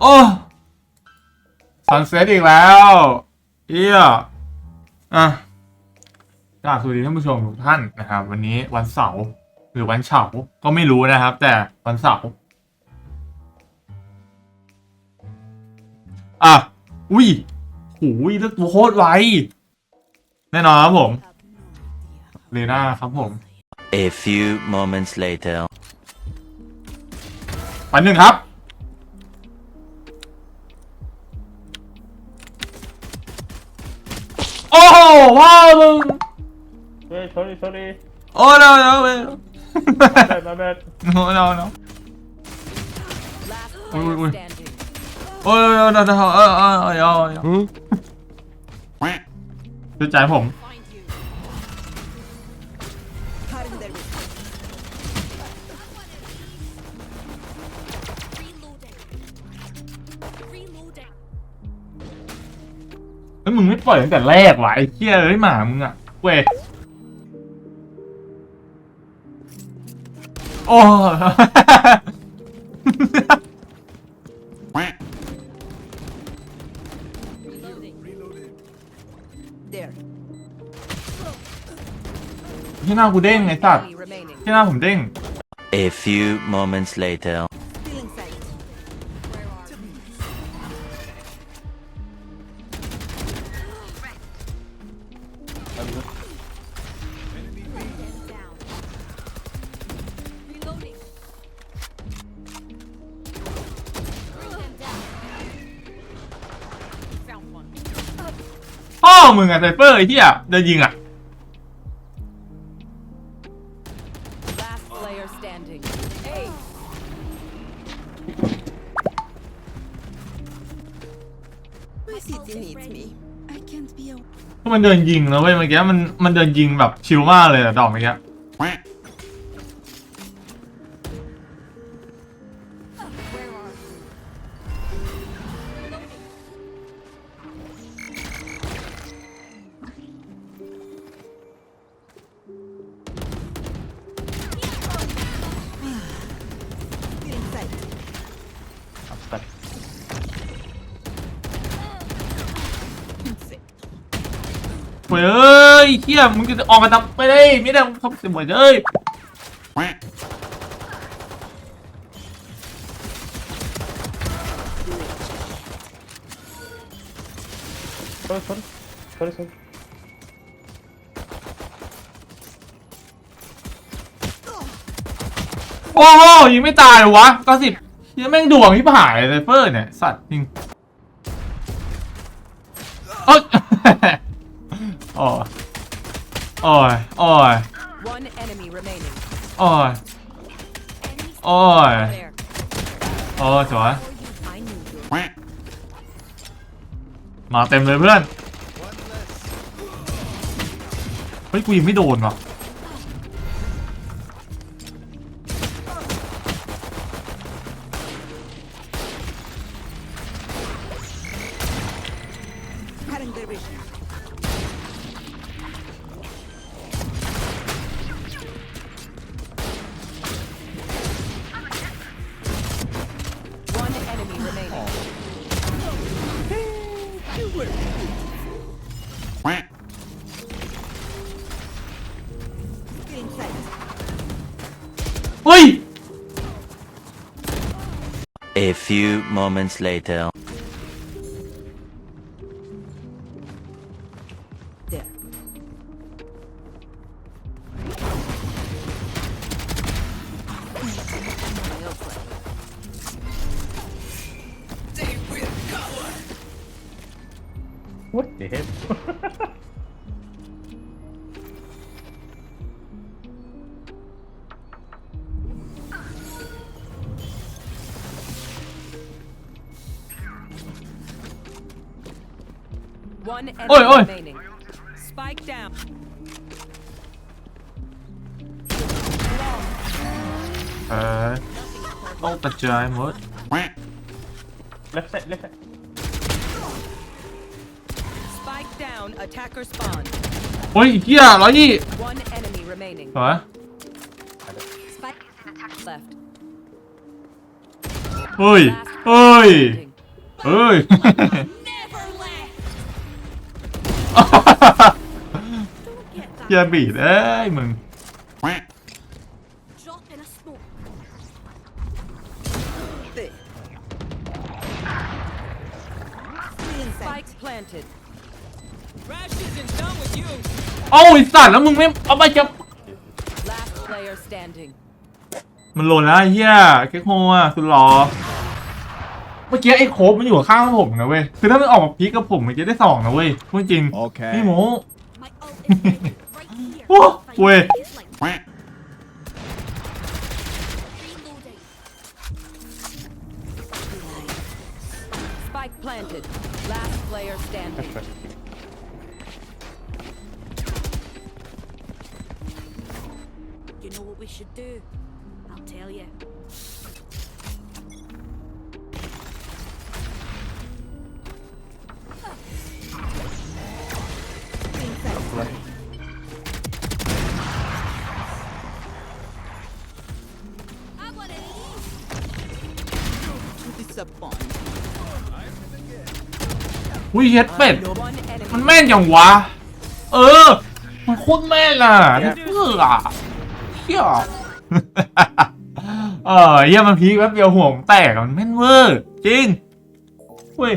โอ้ซันเซ็ตอีกแล้วเอี้ยอะกราบสวัสดีท่านผู้ชมทุกท่านนะครับ วันนี้วันเสาร์หรือวันเฉาร์ก็ไม่รู้นะครับ แต่วันเสาร์อะอุ้ยหูยเลือกตัวโคตรไวแน่นอนครับผมเลน่าครับผม A few moments later. ปันหนึ่งครับ อ้โหว้าวมึง Hey, sorry, sorry. โอ้ no no no Bad, my bad. no no no Last Ui, player ui, ui. standing. โอ้ no no no เออเออเออเออเออดูใจผม แล้วมึงไม่ปล่อยตั้งแต่แรกวะไอ้เหี้ยเอ้ยหมามึงอะเว้ยโอ้ Reloading. There. ที่หน้ากูเด้งไอ้สัตว์ Enemy remaining. ที่หน้าผมเด้ง A few moments later. Down. Reloading. Bring them down. Found one. พ่อมึงอะไซเฟอร์ไอ้เหี้ยเดินยิงอะ Last player standing. Hey. My city needs me. I can't be a ก็มันเดินยิงนะเว้ยเมื่อกี้มันมันเดินยิงแบบชิลมากเลยอะดอกเมื่อกี้ เฮ้ยเอ้ยเหี้ยมึงจะออกมาทำไปได้ไม่ได้เขาเสมอเลย Sorry, sorry. Sorry, sorry. โอ้โหยิงไม่ตายเลยวะก็สิบยังแม่งดวงที่ผ่านเลยไซเฟอร์เนี่ย สัตว์จริงโอ๊ย โอ้ยโอ้ยโอ้ย One enemy remaining. โอ้ยโอ้ย There. โอ้ยสวย I knew you. มาเต็มเลยเพื่อน เฮ้ย กูยิงไม่โดนว่ะ เฮ้ย A few moments later. There. What the hell? One enemy Oi, oi. remaining. Spike down. เออต้องกระจายหมด left side, left side. down. Attacker spawn. เฮ้ยเฮียร้อยยี่ One enemy remaining. สวย Spike left. เฮ้ย Last เฮ้ย standing. เฮ้ย Never left. Don't get เฮีย that. บีดเอ้ยมึง Drop in a smoke. Spike planted. เอาไอ้สัตว์แล้วมึงไม่เอาไปจะ Last player standing. มันโหล่นแล้วไอ้เฮียเก๊กโฮอะสุดหรอเมื่อกี้ไอ้โคบมันอยู่ข้างผมนะเว้ยคือถ้ามันออกมาพีกกับผมมันจะได้สองนะเว้ยพูดจริงโอเค พี่หมู My ult is ready. right here. Oh, Find wait. the baseline. Reloading. Spike planted. Last player standing. You know what we should do? I'll tell you. I want to disappoint. อุ้ยเฮ็ดเป็ด One enemy. มันแม่นอย่างวะ เออ มันโคตรแม่นอะนี่เพื่ออะ เฮียเออเยี่ยมันพีคแป๊บเดียวหัวงแตกมันแม่นเวอร์จริงเว้ย